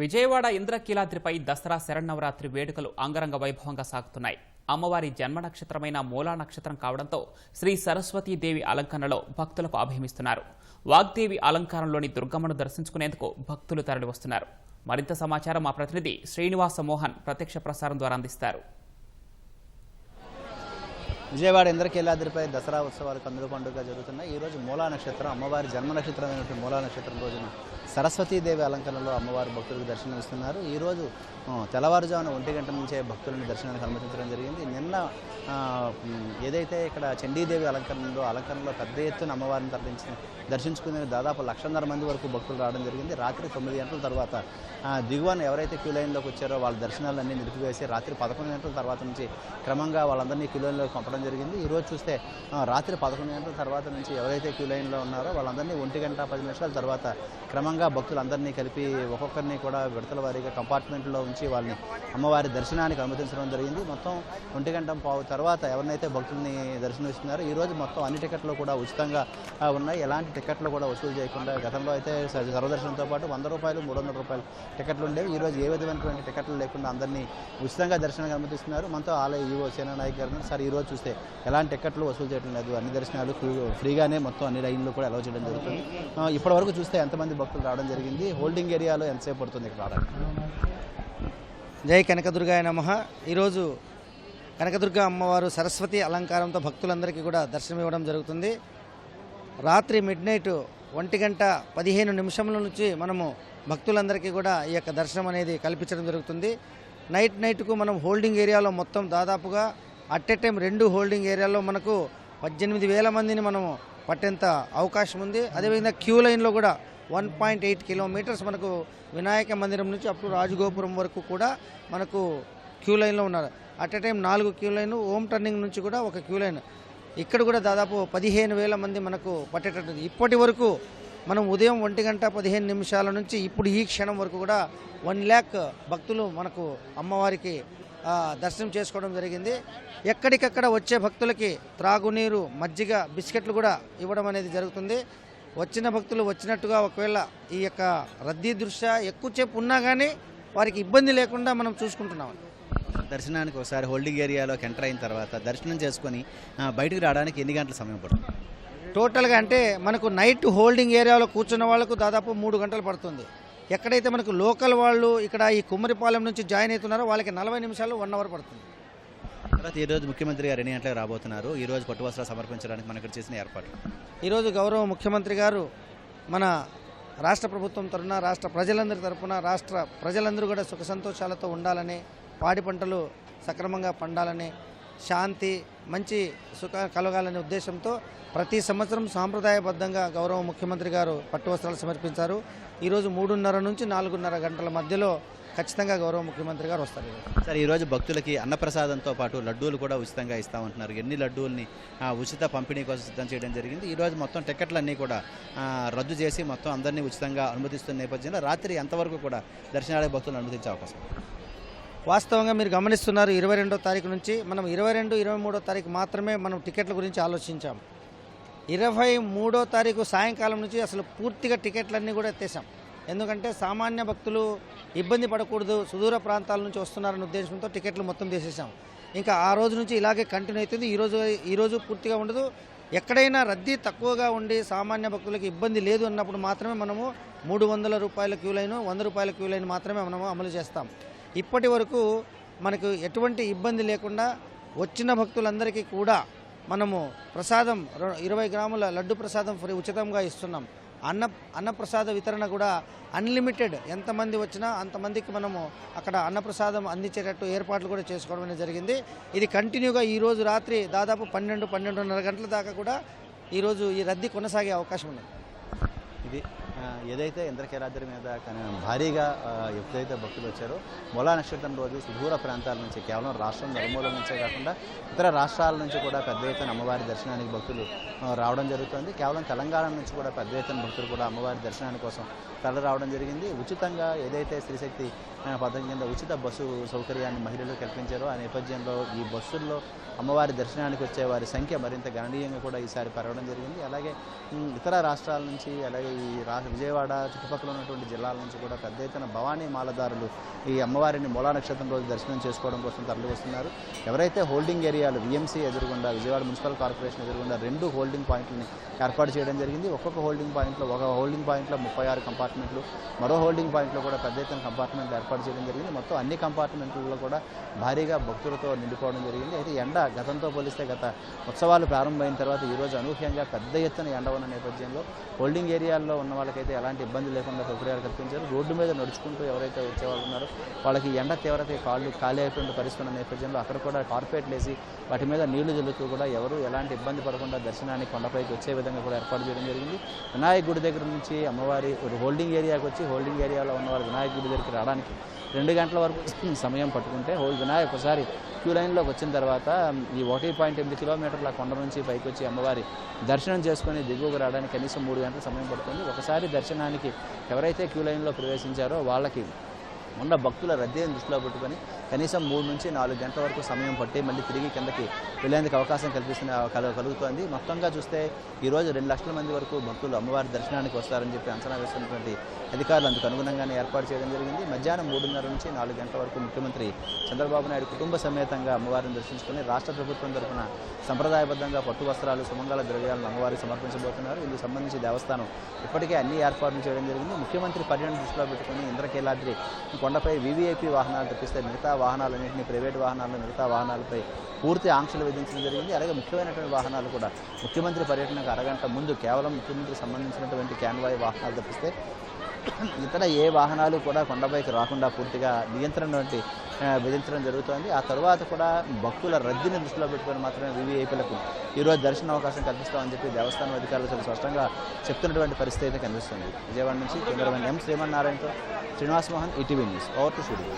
విజయవాడ ఇంద్రకీలాద్రిపై దసరా శరణవరాత్రి వేడుకలు అంగరంగ వైభవంగా సాగుతున్నాయి. అమ్మవారి జన్మ నక్షత్రమైన మూలా నక్షత్రం కావడంతో శ్రీ సరస్వతీదేవి అలంకరణలో భక్తులకు అభిమిస్తున్నారు వాగ్దేవి అలంకారంలోని దుర్గమ్మను దర్శించుకునేందుకు భక్తులు తరలివస్తున్నారు. మరింత సమాచారం మా ప్రతినిధి శ్రీనివాస మోహన్ ప్రత్యక్ష ప్రసారం ద్వారా అందిస్తారు. విజయవాడ ఇంద్రకీలాద్రిపై దసరా ఉత్సవాలు కన్నుల పండుగ జరుగుతున్నాయి ఈ రోజు మూలా నక్షత్రం అమ్మవారి జన్మ నక్షత్రమైనటువంటి మూలా నక్షత్రం రోజున సరస్వతీదేవి అలంకరణలో అమ్మవారి భక్తులకు దర్శనం ఇస్తున్నారు తెల్లవారుజామున ఒంటి గంట నుంచే భక్తులను దర్శనానికి అనుమతించడం జరిగింది. నిన్న ఏదైతే ఇక్కడ చండీదేవి అలంకరణలో అలంకరణలో పెద్ద ఎత్తున అమ్మవారిని తరలించి దర్శించుకునే దాదాపు లక్షన్నర మంది వరకు భక్తులు రావడం జరిగింది. రాత్రి తొమ్మిది గంటల తర్వాత దిగువన ఎవరైతే క్యూ లైన్లోకి వచ్చారో వాళ్ళ దర్శనాలన్నీ నిలిపివేసి రాత్రి పదకొండు గంటల తర్వాత నుంచి క్రమంగా వాళ్ళందరినీ క్యూ లైన్లోకి పంపడం జరిగింది. ఈరోజు చూస్తే రాత్రి పదకొండు గంటల తర్వాత నుంచి ఎవరైతే క్యూ లైన్లో ఉన్నారో వాళ్ళందరినీ ఒంటి గంట పది నిమిషాల తర్వాత క్రమంగా భక్తులందరినీ కలిపి ఒక్కొక్కరిని కూడా విడతల వారీగా కంపార్ట్మెంట్లో ఉంచి వాళ్ళని అమ్మవారి దర్శనానికి అనుమతించడం జరిగింది. మొత్తం ఒంటి గంట పావు తర్వాత ఎవరినైతే భక్తుల్ని దర్శనమిస్తున్నారో ఈరోజు మొత్తం అన్ని టికెట్లు కూడా ఉచితంగా ఉన్నాయి. ఎలాంటి టికెట్లు కూడా వసూలు చేయకుండా గతంలో అయితే సర్వదర్శనంతో పాటు వంద రూపాయలు మూడు వందల రూపాయలు టికెట్లు ఉండేవి. ఈ రోజు ఏ విధమైనటువంటి టికెట్లు లేకుండా అందరినీ ఉచితంగా దర్శనానికి అనుమతిస్తున్నారు. మనతో ఆలయ ఈవో సేనా నాయక్ గారు సార్ ఈరోజు చూస్తే చూస్తే ఎలాంటి టికెట్లు వసూలు చేయడం లేదు. అన్ని దర్శనాలు ఫ్రీ- ఫ్రీగానే మొత్తం అన్ని లైన్లు కూడా అలౌ చేయడం జరుగుతుంది. ఇప్పటి వరకు చూస్తే ఎంతమంది భక్తులు రావడం జరిగింది. హోల్డింగ్ ఏరియాలో ఎంతసేపు పడుతుంది ఇక్కడ రావడానికి? జై కనకదుర్గాయ నమ. ఈరోజు కనకదుర్గ అమ్మవారు సరస్వతి అలంకారంతో భక్తులందరికీ కూడా దర్శనం ఇవ్వడం జరుగుతుంది. రాత్రి మిడ్ నైట్ ఒంటి గంట పదిహేను నిమిషముల నుంచి మనము భక్తులందరికీ కూడా ఈ యొక్క దర్శనం అనేది కల్పించడం జరుగుతుంది. నైట్ నైట్కు మనం హోల్డింగ్ ఏరియాలో మొత్తం దాదాపుగా అట్ ఎ టైం రెండు హోల్డింగ్ ఏరియాలో మనకు పద్దెనిమిది వేల మందిని మనము పట్టేంత అవకాశం ఉంది. అదేవిధంగా క్యూ లైన్లో కూడా వన్ పాయింట్ ఎయిట్ కిలోమీటర్స్ మనకు వినాయక మందిరం నుంచి అప్పుడు రాజగోపురం వరకు కూడా మనకు క్యూ లైన్లో ఉన్నారు. అట్ ఎ టైం నాలుగు క్యూ లైన్ హోమ్ టర్నింగ్ నుంచి కూడా ఒక క్యూ లైన్. ఇక్కడ కూడా దాదాపు పదిహేను వేల మంది మనకు పట్టేటట్టు ఇప్పటి వరకు మనం ఉదయం ఒంటి గంట పదిహేను నిమిషాల నుంచి ఇప్పుడు ఈ క్షణం వరకు కూడా వన్ ల్యాక్ భక్తులు మనకు అమ్మవారికి దర్శనం చేసుకోవడం జరిగింది. ఎక్కడికక్కడ వచ్చే భక్తులకి త్రాగునీరు మజ్జిగ బిస్కెట్లు కూడా ఇవ్వడం అనేది జరుగుతుంది. వచ్చిన భక్తులు వచ్చినట్టుగా ఒకవేళ ఈ యొక్క రద్దీ దృష్ట్యా ఎక్కువసేపు ఉన్నా కానీ వారికి ఇబ్బంది లేకుండా మనం చూసుకుంటున్నాం. దర్శనానికి ఒకసారి హోల్డింగ్ ఏరియాలోకి ఎంటర్ అయిన తర్వాత దర్శనం చేసుకొని బయటికి రావడానికి ఎన్ని గంటల సమయం పడుతుంది? టోటల్గా అంటే మనకు నైట్ హోల్డింగ్ ఏరియాలో కూర్చున్న వాళ్ళకు దాదాపు మూడు గంటలు పడుతుంది. ఎక్కడైతే మనకు లోకల్ వాళ్ళు ఇక్కడ ఈ కుమ్మరిపాలెం నుంచి జాయిన్ అవుతున్నారో వాళ్ళకి నలభై నిమిషాలు వన్ అవర్ పడుతుంది. తర్వాత ఈ రోజు ముఖ్యమంత్రి గారు ఎన్ని గంటలకు రాబోతున్నారు? ఈ రోజు పట్టు వస్త్రాలు సమర్పించడానికి మనకి ఇక్కడ చేసిన ఏర్పాట్లు. ఈరోజు గౌరవ ముఖ్యమంత్రి గారు మన రాష్ట్ర ప్రభుత్వం తరఫున రాష్ట్ర ప్రజలందరి తరఫున రాష్ట్ర ప్రజలందరూ కూడా సుఖ సంతోషాలతో ఉండాలని పాడి పంటలు సక్రమంగా పండాలని శాంతి మంచి సుఖ కలగాలనే ఉద్దేశంతో ప్రతి సంవత్సరం సాంప్రదాయబద్ధంగా గౌరవ ముఖ్యమంత్రి గారు పట్టు వస్త్రాలు సమర్పించారు. ఈరోజు మూడున్నర నుంచి నాలుగున్నర గంటల మధ్యలో ఖచ్చితంగా గౌరవ ముఖ్యమంత్రి గారు వస్తారు. ఈరోజు. సార్ ఈరోజు భక్తులకి అన్నప్రసాదంతో పాటు లడ్డూలు కూడా ఉచితంగా ఇస్తామంటున్నారు. ఎన్ని లడ్డూల్ని ఉచిత పంపిణీ కోసం సిద్ధం చేయడం జరిగింది. ఈరోజు మొత్తం టికెట్లన్నీ కూడా రద్దు చేసి మొత్తం అందరినీ ఉచితంగా అనుమతిస్తున్న నేపథ్యంలో రాత్రి ఎంతవరకు కూడా దర్శనాలయ భక్తులను అనుమతించే అవకాశం వాస్తవంగా మీరు గమనిస్తున్నారు ఇరవై రెండో తారీఖు నుంచి మనం ఇరవై రెండు ఇరవై మూడో తారీఖు మాత్రమే మనం టికెట్ల గురించి ఆలోచించాం. ఇరవై మూడో తారీఖు సాయంకాలం నుంచి అసలు పూర్తిగా టికెట్లన్నీ కూడా ఎత్తేసాం. ఎందుకంటే సామాన్య భక్తులు ఇబ్బంది పడకూడదు సుదూర ప్రాంతాల నుంచి వస్తున్నారనే ఉద్దేశంతో టికెట్లు మొత్తం తీసేసాం. ఇంకా ఆ రోజు నుంచి ఇలాగే కంటిన్యూ అవుతుంది. ఈరోజు ఈరోజు పూర్తిగా ఉండదు. ఎక్కడైనా రద్దీ తక్కువగా ఉండి సామాన్య భక్తులకు ఇబ్బంది లేదు అన్నప్పుడు మాత్రమే మనము మూడు వందల రూపాయల క్యూ లైన్ వంద రూపాయల క్యూ లైన్ మాత్రమే మనము అమలు చేస్తాం. ఇప్పటి వరకు మనకు ఎటువంటి ఇబ్బంది లేకుండా వచ్చిన భక్తులందరికీ కూడా మనము ప్రసాదం ఇరవై గ్రాముల లడ్డు ప్రసాదం ఫ్రీ ఉచితంగా ఇస్తున్నాం. అన్న అన్నప్రసాద వితరణ కూడా అన్లిమిటెడ్. ఎంతమంది వచ్చినా అంతమందికి మనము అక్కడ అన్నప్రసాదం అందించేటట్టు ఏర్పాట్లు కూడా చేసుకోవడం జరిగింది. ఇది కంటిన్యూగా ఈరోజు రాత్రి దాదాపు పన్నెండు పన్నెండున్నర గంటల దాకా కూడా ఈరోజు ఈ రద్దీ కొనసాగే అవకాశం ఉంది ఇది ఏదైతే ఇంద్రకీలాద్రి మీద భారీగా ఎప్పుడైతే భక్తులు వచ్చారో మూలా నక్షత్రం రోజు సుదూర ప్రాంతాల నుంచి కేవలం రాష్ట్రం నలుమూల నుంచే కాకుండా ఇతర రాష్ట్రాల నుంచి కూడా పెద్ద ఎత్తున అమ్మవారి దర్శనానికి భక్తులు రావడం జరుగుతుంది. కేవలం తెలంగాణ నుంచి కూడా పెద్ద ఎత్తున భక్తులు కూడా అమ్మవారి దర్శనాని కోసం తరలి రావడం జరిగింది. ఉచితంగా ఏదైతే శ్రీశక్తి పథకం కింద ఉచిత బస్సు సౌకర్యాన్ని మహిళలు కల్పించారో ఆ నేపథ్యంలో ఈ బస్సుల్లో అమ్మవారి దర్శనానికి వచ్చే వారి సంఖ్య మరింత గణనీయంగా కూడా ఈసారి పెరగడం జరిగింది. అలాగే ఇతర రాష్ట్రాల నుంచి అలాగే ఈ రాష్ట్ర విజయవాడ చుట్టుపక్కల ఉన్నటువంటి జిల్లాల నుంచి కూడా పెద్ద ఎత్తున భవానీ మాలదారులు ఈ అమ్మవారిని మూలా నక్షత్రం రోజు దర్శనం చేసుకోవడం కోసం తరలి వస్తున్నారు ఎవరైతే హోల్డింగ్ ఏరియాలు విఎంసీ ఎదురుగుండా విజయవాడ మున్సిపల్ కార్పొరేషన్ ఎదురుగుండా రెండు హోల్డింగ్ పాయింట్లని ఏర్పాటు చేయడం జరిగింది. ఒక్కొక్క హోల్డింగ్ పాయింట్లో ఒక హోల్డింగ్ పాయింట్లో ముప్పై ఆరు కంపార్ట్మెంట్లు మరో హోల్డింగ్ పాయింట్లో కూడా పెద్ద ఎత్తున కంపార్ట్మెంట్లు ఏర్పాటు చేయడం జరిగింది. మొత్తం అన్ని కంపార్ట్మెంట్లలో కూడా భారీగా భక్తులతో నిండిపోవడం జరిగింది. అయితే ఎండ గతంతో పోలిస్తే గత ఉత్సవాలు ప్రారంభమైన తర్వాత ఈరోజు అనూహ్యంగా పెద్ద ఎత్తున ఎండ ఉన్న నేపథ్యంలో హోల్డింగ్ ఏరియాల్లో ఉన్న వాళ్ళకి వాళ్ళకైతే ఎలాంటి ఇబ్బంది లేకుండా సౌకర్యాలు కల్పించారు రోడ్డు మీద నడుచుకుంటూ ఎవరైతే వచ్చేవాళ్ళు ఉన్నారో వాళ్ళకి ఎండ తీవ్రత కాళ్ళు ఖాళీ అయిపోయిన పరిస్థితుల నేపథ్యంలో అక్కడ కూడా కార్పెట్లు వేసి వాటి మీద నీళ్ళు జల్లుతూ కూడా ఎవరు ఎలాంటి ఇబ్బంది పడకుండా దర్శనానికి కొండపైకి వచ్చే విధంగా కూడా ఏర్పాటు చేయడం జరిగింది. వినాయక గుడి దగ్గర నుంచి అమ్మవారి హోల్డింగ్ ఏరియాకి వచ్చి హోల్డింగ్ ఏరియాలో ఉన్నవారు వినాయక గుడి దగ్గరికి రావడానికి రెండు గంటల వరకు సమయం పట్టుకుంటే హోల్ వినాయక్ ఒకసారి క్యూ లైన్లోకి వచ్చిన తర్వాత ఈ ఒకటి పాయింట్ ఎనిమిది కిలోమీటర్ల కొండ నుంచి పైకి వచ్చి అమ్మవారి దర్శనం చేసుకొని దిగువకు రావడానికి కనీసం మూడు గంటల సమయం పడుతుంది. ఒకసారి దర్శనానికి ఎవరైతే క్యూ లైన్లో ప్రవేశించారో వాళ్ళకి ఉన్న భక్తుల రద్దీని దృష్టిలో పెట్టుకొని కనీసం మూడు నుంచి నాలుగు గంటల వరకు సమయం పట్టి మళ్ళీ తిరిగి కిందకి వెళ్ళేందుకు అవకాశం కల్పిస్తున్న కల- కలుగుతోంది. మొత్తంగా చూస్తే ఈరోజు రెండు లక్షల మంది వరకు భక్తులు అమ్మవారి దర్శనానికి వస్తారని చెప్పి అంచనా వేస్తున్నటువంటి అధికారులు అందుకు అనుగుణంగానే ఏర్పాటు చేయడం జరిగింది. మధ్యాహ్నం మూడున్నర నుంచి నాలుగు గంటల వరకు ముఖ్యమంత్రి చంద్రబాబు నాయుడు కుటుంబ సమేతంగా అమ్మవారిని దర్శించుకొని రాష్ట్ర ప్రభుత్వం తరఫున సంప్రదాయబద్ధంగా పట్టు వస్త్రాలు సుమంగళ ద్రవ్యాలను అమ్మవారికి సమర్పించబోతున్నారు. ఇందుకు సంబంధించి దేవస్థానం ఇప్పటికే అన్ని ఏర్పాట్లు చేయడం జరిగింది. ముఖ్యమంత్రి పర్యటన దృష్టిలో పెట్టుకుని ఇంద్రకీలాద్రి కొండపై వీవీఐపీ వాహనాలు తప్పిస్తే మిగతా వాహనాలన్నింటినీ ప్రైవేట్ వాహనాలు మిగతా వాహనాలపై పూర్తి ఆంక్షలు విధించడం జరిగింది. అలాగే ముఖ్యమైనటువంటి వాహనాలు కూడా ముఖ్యమంత్రి పర్యటనకు అరగంట ముందు కేవలం ముఖ్యమంత్రికి సంబంధించినటువంటి క్యాన్వాయ్ వాహనాలు తప్పిస్తే ఇతర ఏ వాహనాలు కూడా కొండపైకి రాకుండా పూర్తిగా నియంత్రణ వంటి విధించడం జరుగుతోంది. ఆ తర్వాత కూడా భక్తుల రద్దీని దృష్టిలో పెట్టుకొని మాత్రమే వివిఐపీలకు ఈరోజు దర్శన అవకాశం కల్పిస్తామని చెప్పి దేవస్థానం అధికారులు చాలా స్పష్టంగా చెప్తున్నటువంటి పరిస్థితి అయితే కనిపిస్తుంది. విజయవాడ నుంచి కేంద్రమైన M శ్రీమన్నారాయణతో Srinivas Mohan ETV news. Over to studio